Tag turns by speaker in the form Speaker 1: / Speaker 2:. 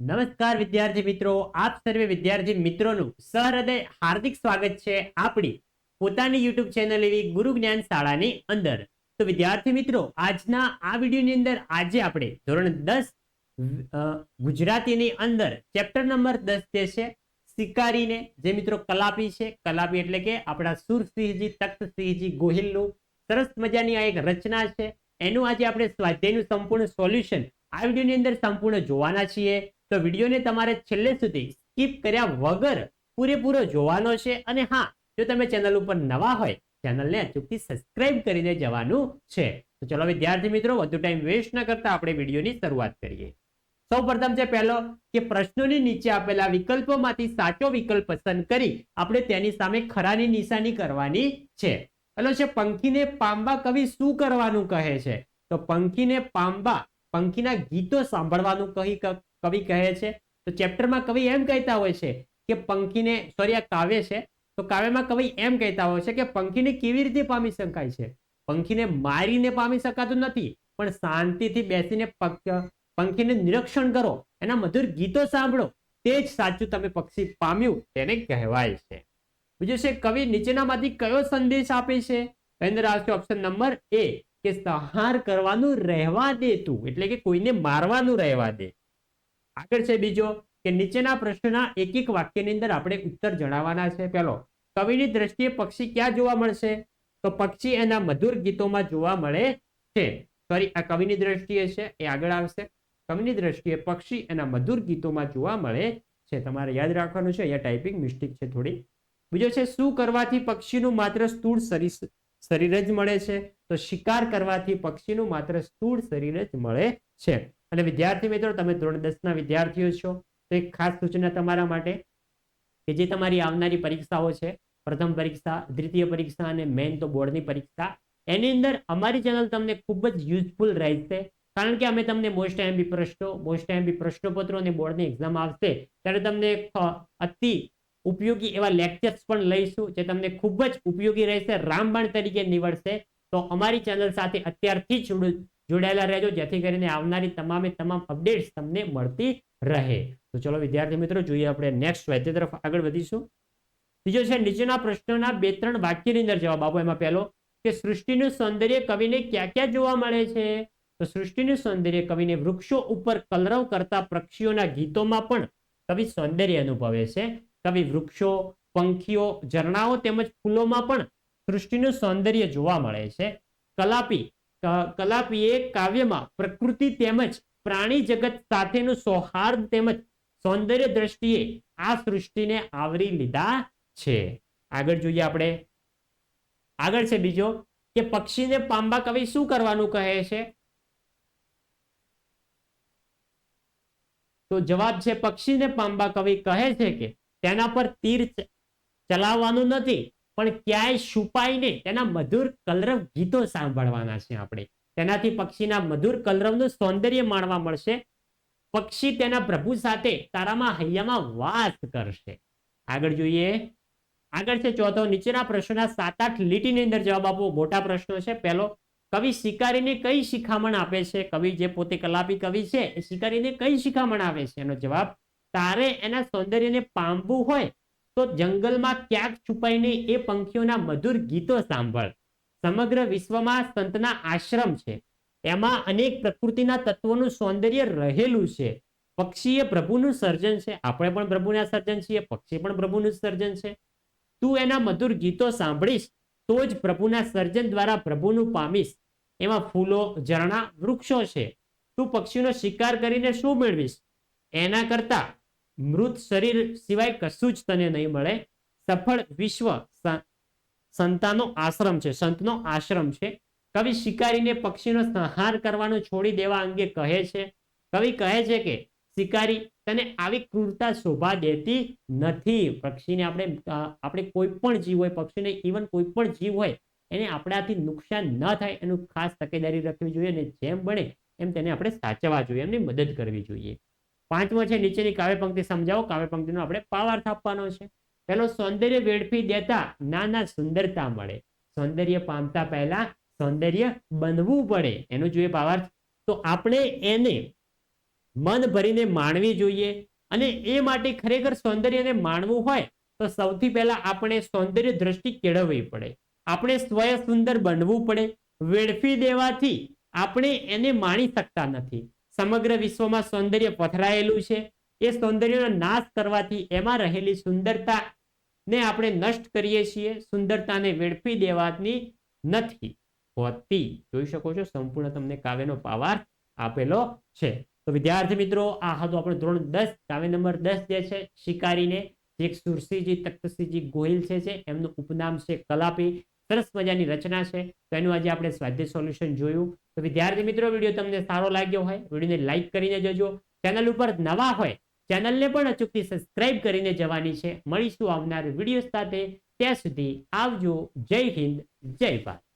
Speaker 1: નમસ્કાર વિદ્યાર્થી મિત્રો, આપ સર્વે વિદ્યાર્થી મિત્રોનું સહૃદય હાર્દિક સ્વાગત છે આપણી પોતાની યુટ્યુબ ચેનલ એવી ગુરુ જ્ઞાન શાળાની અંદર. તો વિદ્યાર્થી મિત્રો, આજના આ વિડીયોની અંદર આજે આપણે ધોરણ દસ ગુજરાતીની અંદર ચેપ્ટર નંબર દસ જે છે, શિકારીને જે મિત્રો કલાપી છે, કલાપી એટલે કે આપણા સુરસિંહજી તખ્તસિંહજી ગોહિલનું સરસ મજાની આ એક રચના છે. એનું આજે આપણે સ્વાધ્યાયનું સંપૂર્ણ સોલ્યુશન આ વિડીયોની અંદર સંપૂર્ણ જોવાના છીએ. તો વિડીયોને તમારે છેલ્લે સુધી સ્કીપ કર્યા વગર પૂરેપૂરો જોવાનો છે. અને હા, જો તમે ચેનલ ઉપર નવા હોય, ચેનલને અચૂકથી સબસ્ક્રાઇબ કરીને જવાનું છે. તો ચલો, વિદ્યાર્થી મિત્રો, વધુ ટાઈમ વેસ્ટ ન કરતા આપણે વિડીયોની શરૂઆત કરીએ. સૌ પ્રથમ છે પહેલો, કે પ્રશ્નોની નીચે આપેલા વિકલ્પોમાંથી સાચો વિકલ્પ પસંદ કરી આપણે તેની સામે ખરાની નિશાની કરવાની છે. પેલો છે, પંખીને પામવા કવિ શું કરવાનું કહે છે? તો પંખીને પામવા પંખીના ગીતો સાંભળવાનું કહી કવિ કહે છે. તો ચેપ્ટરમાં કવિ એમ કહેતા હોય છે કે પંખીને સોરી આ કાવ્ય છે. તો કાવ્યમાં કવિ એમ કહેતા હોય છે કે પંખીને કેવી રીતે પામી શકાય છે? પંખીને મારીને પામી શકાતું નથી, પણ શાંતિથી બેસીને પંખીને નિરીક્ષણ કરો. એના મધુર ગીતો સાંભળો. તે જ સાચું તમે પક્ષી પામ્યું તેને કહેવાય છે. બીજું છે, કવિ નીચેનામાંથી કયો સંદેશ આપે છે? અંદર આવશે ઓપ્શન નંબર એ કે સંહાર કરવાનું રહેવા દે તું. એટલે કે કોઈને મારવાનું રહેવા દે. આગળ છે બીજો કે નીચેના પ્રશ્નના એક એક વાક્યની અંદર આપણે ઉત્તર જણાવવાના છે. પેલો કવિની દ્રષ્ટિએ પક્ષી ક્યાં જોવા મળશે? તો પક્ષી એના મધુર ગીતોમાં જોવા મળે છે. સોરી આ કવિની દ્રષ્ટિએ છે. એ આગળ આવશે. કવિની દ્રષ્ટિએ પક્ષી એના મધુર ગીતોમાં જોવા મળે છે. તમારે યાદ રાખવાનું છે. અહીંયા ટાઈપિંગ મિસ્ટેક છે થોડી. બીજો છે, શું કરવાથી પક્ષીનું માત્ર સ્થૂળ શરીર જ મળે છે? તો શિકાર કરવાથી પક્ષીનું માત્ર સ્થૂળ શરીર જ મળે છે. અને વિદ્યાર્થી મિત્રો, તમે ધોરણ દસના વિદ્યાર્થીઓ છો, તો એક ખાસ સૂચના તમારા માટે કે જે તમારી આવનારી પરીક્ષાઓ છે, પ્રથમ પરીક્ષા, દ્વિતીય પરીક્ષા અને મેઇન તો બોર્ડની પરીક્ષા, એની અંદર અમારી ચેનલ તમને ખૂબ જ યુઝફુલ રહેશે. કારણ કે અમે તમને મોસ્ટ એમબી પ્રશ્નો, મોસ્ટ એમબી પ્રશ્નપત્રો અને બોર્ડની એક્ઝામ આવશે ત્યારે તમને અતિ ઉપયોગી એવા લેક્ચર્સ પણ લઈશું, જે તમને ખૂબ જ ઉપયોગી રહેશે, રામબાણ તરીકે નીવડશે. તો અમારી ચેનલ સાથે અત્યારથી જ જોડાયેલા રહેજો, જેથી કરીને આવનારી તમામે તમામ અપડેટ્સ તમને મળતી રહે. તો ચલો, વિદ્યાર્થી મિત્રો, જોઈએ આપણે નેક્સ્ટ સ્વાધ્યાય તરફ આગળ વધીશું. બીજો છે, નીચેના પ્રશ્નોના બે ત્રણ વાક્યની અંદર જવાબ આપો. એમાં પહેલો, કે સૃષ્ટિનું સૌંદર્ય કવિને ક્યાં ક્યાં જોવા મળે છે? તો સૃષ્ટિનું સૌંદર્ય કવિને વૃક્ષો ઉપર કલરવ કરતા પક્ષીઓના ગીતોમાં પણ કવિ સૌંદર્ય અનુભવે છે. કવિ વૃક્ષો, પંખીઓ, ઝરણાઓ તેમજ ફૂલોમાં પણ સૃષ્ટિનું સૌંદર્ય જોવા મળે છે. કલાપી કલાપીએ કાવ્યમાં પ્રકૃતિ તેમજ પ્રાણી જગત સાથેનું સૌહાર્દ તેમજ સૌંદર્ય દ્રષ્ટિએ આ સૃષ્ટિને આવરી લીધા છે. આગળ જોઈએ આપણે. આગળ છે બીજો, કે પક્ષીને પાંબા કવિ શું કરવાનું કહે છે? તો જવાબ છે, પક્ષીને પાંબા કવિ કહે છે કે તેના પર તીર ચલાવવાનું નથી પણ ક્યાંય છુપાઈને તેના મધુર કલરવ ગીતો સાંભળવાના છે આપણે. તેનાથી પક્ષીના મધુર કલરવનું સૌંદર્ય માણવા મળશે. પક્ષી તેના પ્રભુ સાથે તારામાં હૈયામાં વાસ કરશે. આગળ જોઈએ. આગળ છે ચોથો. નીચેના પ્રશ્નોના સાત આઠ લીટીની અંદર જવાબ આપવો મોટા પ્રશ્નો છે. પહેલો, કવિ શિકારીને કઈ શિખામણ આપે છે? કવિ જે પોતે કલાપી કવિ છે, એ શિકારીને કઈ શિખામણ આપે છે? એનો જવાબ, તારે એના સૌંદર્યને પામવું હોય તો જંગલમાં ક્યાંક છુપાઈને એ પંખીઓના મધુર ગીતો સાંભળ. સમગ્ર વિશ્વમાં સંતના આશ્રમ છે. એમાં અનેક પ્રકૃતિના તત્વોનું સૌંદર્ય રહેલું છે. પક્ષી એ પ્રભુનું સર્જન છે. આપણે પણ પ્રભુના સર્જન છીએ. પક્ષી પણ પ્રભુનું સર્જન છે. તું એના મધુર ગીતો સાંભળીશ, તો જ પ્રભુના સર્જન દ્વારા પ્રભુનું પામીશ. એમાં ફૂલો, ઝરણા, વૃક્ષો છે. તું પક્ષીનો શિકાર કરીને શું મેળવીશ? એના કરતા મૃત શરીર સિવાય કશું જ તને નહીં મળે. સફળ વિશ્વ સંતાનો આશ્રમ છે, સંતનો આશ્રમ છે. કવિ શિકારીને પક્ષીનો સંહાર કરવાનો છોડી દેવા અંગે કહે છે. કવિ કહે છે કે, શિકારી તને આવી ક્રૂરતા શોભા દેતી નથી. પક્ષીને આપણે આપણે કોઈ પણ જીવ હોય, પક્ષીને ઇવન કોઈ પણ જીવ હોય, એને આપણાથી નુકસાન ન થાય. એનું ખાસ તકેદારી રાખવી જોઈએ અને જેમ બને એમ તેને આપણે સાચવવા જોઈએ, એમની મદદ કરવી જોઈએ. પાંચમો છે, નીચેની કાવ્ય પંક્તિ સમજાવો. કાવ્ય પંક્તિનો આપણે પાવાર્થ આપવાનો છે. પેલો સૌંદર્ય વેડફી દેતા નાના સુંદરતા મળે. સૌંદર્ય પામતા પહેલા સૌંદર્ય બનવું પડે. એનો જોઈએ પાવાર્થ. તો આપણે એને મન ભરીને માણવી જોઈએ અને એ માટે ખરેખર સૌંદર્યને માણવું હોય તો સૌથી પહેલા આપણે સૌંદર્ય દ્રષ્ટિ કેળવવી પડે. આપણે સ્વય સુંદર બનવું પડે. વેડફી દેવાથી આપણે એને માણી શકતા નથી. સમગ્ર વિશ્વમાં સૌંદર્ય પથરાયેલું છે. એ સૌંદર્યનો નાશ કરવાથી એમાં રહેલી સુંદરતા ને આપણે નષ્ટ કરીએ છીએ. સુંદરતાને વેડફી દેવાની નથી હોતી. જોઈ શકો છો, સંપૂર્ણ તમને કાવ્યનો પાવાર આપેલો છે. તો વિદ્યાર્થી મિત્રો, આ હતો આપણો ધોરણ દસ, કાવ્ય નંબર દસ જે છે, શિકારીને જે સુરસિંહજી તખ્તસિંહજી ગોહિલ છે, એમનું ઉપનામ છે કલાપી. સરસ મજાની રચના છે. તો એનું આજે આપણે સ્વાધ્યાય સોલ્યુશન જોયું. તો વિદ્યાર્થી મિત્રો, વીડિયો તમને સારો લાગ્યો હોય, વિડીયોને લાઈક કરીને જજો. ચેનલ ઉપર નવા હોય ચેનલને પણ અચૂકથી સબસ્ક્રાઇબ કરીને જવાની છે. મળીશું આવનાર વીડિયો સાથે. ત્યાં સુધી આવજો. જય હિન્દ, જય ભારત.